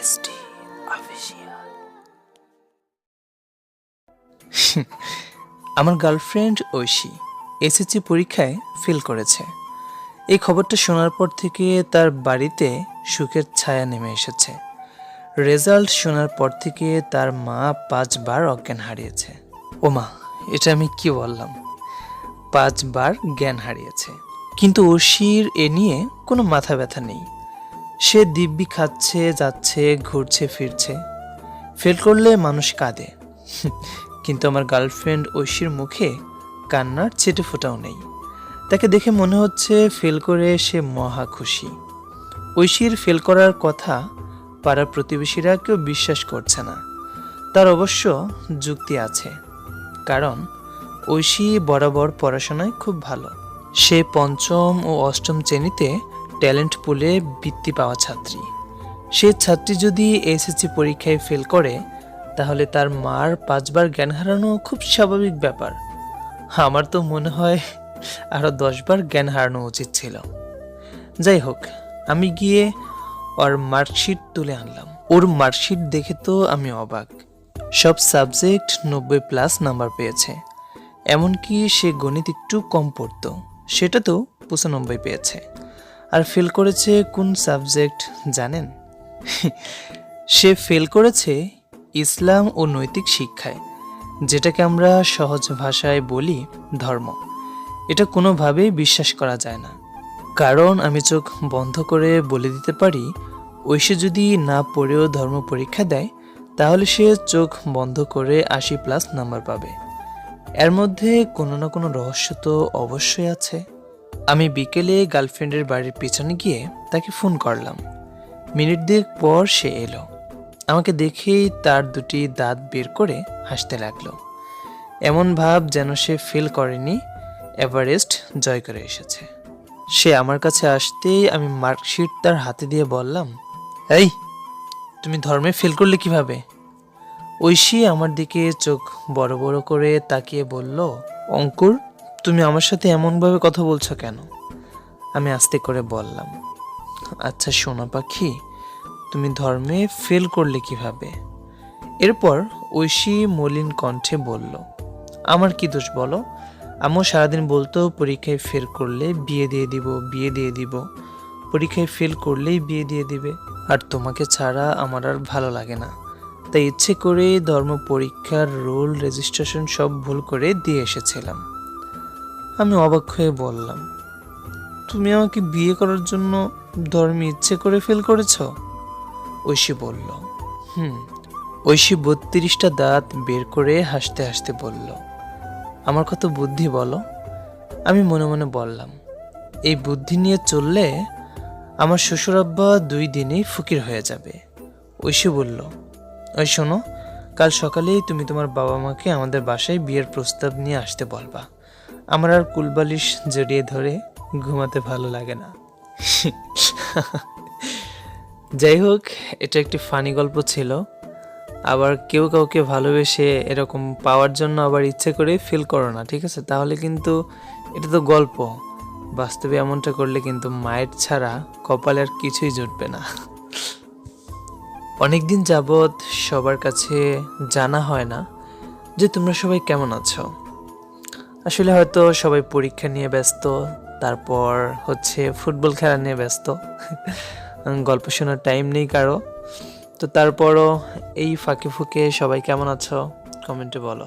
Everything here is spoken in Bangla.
অফিসিয়াল আমার গার্লফ্রেন্ড ঐশী এসএসসি পরীক্ষায় ফেল করেছে। এই খবরটা শোনার পর থেকে তার বাড়িতে সুখের ছায়া নেমে এসেছে। রেজাল্ট শোনার পর থেকে তার মা পাঁচবার অজ্ঞান হারিয়েছে। ও মা এটা আমি কি বললাম? পাঁচবার জ্ঞান হারিয়েছে। কিন্তু ঐশীর এ নিয়ে কোনো মাথা ব্যথা নেই। সে দিব্যি খাচ্ছে, যাচ্ছে, ঘুরছে, ফিরছে। ফেল করলে মানুষ কাঁদে। কিন্তু আমার গার্লফ্রেন্ড ঐশীর মুখে কান্নার ছেটে ফোটাও নেই। তাকে দেখে মনে হচ্ছে ফেল করে সে মহা খুশি। ঐশীর ফেল করার কথা পাড়ার প্রতিবেশীরা কেউ বিশ্বাস করছে না। তার অবশ্য যুক্তি আছে। কারণ ঐশী বরাবর পড়াশোনায় খুব ভালো। সে পঞ্চম ও অষ্টম শ্রেণীতে ট্যালেন্ট পুলে বৃত্তি পাওয়া ছাত্রী। সে ছাত্রী যদি এসএসসি পরীক্ষায় ফেল করে, তাহলে তার মার পাঁচবার জ্ঞান হারানো খুব স্বাভাবিক ব্যাপার। আমার তো মনে হয় আরও দশবার জ্ঞান হারানো উচিত ছিল। যাই হোক, আমি গিয়ে ওর মার্কশিট তুলে আনলাম। ওর মার্কশিট দেখে তো আমি অবাক। সব সাবজেক্ট নব্বই প্লাস নাম্বার পেয়েছে। এমনকি সে গণিত একটু কম পড়তো। সেটা তো পঁচানব্বই পেয়েছে। আর ফেল করেছে কোন সাবজেক্ট জানেন? সে ফেল করেছে ইসলাম ও নৈতিক শিক্ষায়, যেটাকে আমরা সহজ ভাষায় বলি ধর্ম। এটা কোনোভাবেই বিশ্বাস করা যায় না। কারণ আমি চোখ বন্ধ করে বলে দিতে পারি ঐশী যদি না পড়েও ধর্ম পরীক্ষা দেয়, তাহলে সে চোখ বন্ধ করে আশি প্লাস নাম্বার পাবে। এর মধ্যে কোনো না কোনো রহস্য তো অবশ্যই আছে। আমি বিকেলে গার্লফ্রেন্ডের বাড়ির পিছনে গিয়ে তাকে ফোন করলাম। মিনিট দুয়েক পর সে এলো। আমাকে দেখেই তার দুটি দাঁত বের করে হাসতে লাগল। এমন ভাব যেন সে ফিল করেনি এভারেস্ট জয় করে এসেছে। সে আমার কাছে আসতেই আমি মার্কশিট তার হাতে দিয়ে বললাম, এই, তুমি ধর্মে ফেল করলে কীভাবে? ঐশী আমার দিকে চোখ বড় বড় করে তাকিয়ে বলল, অঙ্কুর তুমি আমার সাথে এমনভাবে কথা বলছো কেন? আমি আস্তে করে বললাম আচ্ছা সোনা পাখি, তুমি ধর্মে ফেল করলে কীভাবে? এরপর ঐশী মলিন কণ্ঠে বলল, আমার কি দোষ বলো? আমিও সারাদিন বলতো, পরীক্ষায় ফেল করলে বিয়ে দিয়ে দিব, বিয়ে দিয়ে দিব। পরীক্ষায় ফেল করলেই বিয়ে দিয়ে দিবে। আর তোমাকে ছাড়া আমার আর ভালো লাগে না। তাই ইচ্ছে করে ধর্ম পরীক্ষার রোল রেজিস্ট্রেশন সব ভুল করে দিয়ে এসেছিলাম। আমি অবাক হয়ে বললাম, তুমি আমাকে বিয়ে করার জন্য ধর্মে ইচ্ছে করে ফেল করেছ? ঐশী বলল, হুম। ঐশী বত্রিশটা দাঁত বের করে হাসতে হাসতে বলল, আমার কত বুদ্ধি বলো? আমি মনে মনে বললাম, এই বুদ্ধি নিয়ে চললে আমার শ্বশুর আব্বা দুই দিনেই ফকির হয়ে যাবে। ঐশী বলল ওই শোনো, কাল সকালেই তুমি তোমার বাবা মাকে আমাদের বাসায় বিয়ের প্রস্তাব নিয়ে আসতে বলবা। আমার আর কুলবালিশ জড়িয়ে ধরে ঘুমাতে ভালো লাগে না। যাই হোক, এটা একটি ফানি গল্প ছিল। আবার কেউ কাউকে ভালোবেসে এরকম পাওয়ার জন্য আবার ইচ্ছে করে ফিল করো না, ঠিক আছে? তাহলে কিন্তু এটা তো গল্প। বাস্তবে এমনটা করলে কিন্তু মায়ের ছাড়া কপালে আর কিছুই জুটবে না। অনেকদিন যাবৎ সবার কাছে জানা হয় না যে তোমরা সবাই কেমন আছো। আসলে হয়তো সবাই পরীক্ষা নিয়ে ব্যস্ত, তারপর হচ্ছে ফুটবল খেলা নিয়ে ব্যস্ত, গল্প শোনার টাইম নেই কারও। তো তারপরও এই ফাঁকে ফুঁকে সবাই কেমন আছো? কমেন্টে বলো।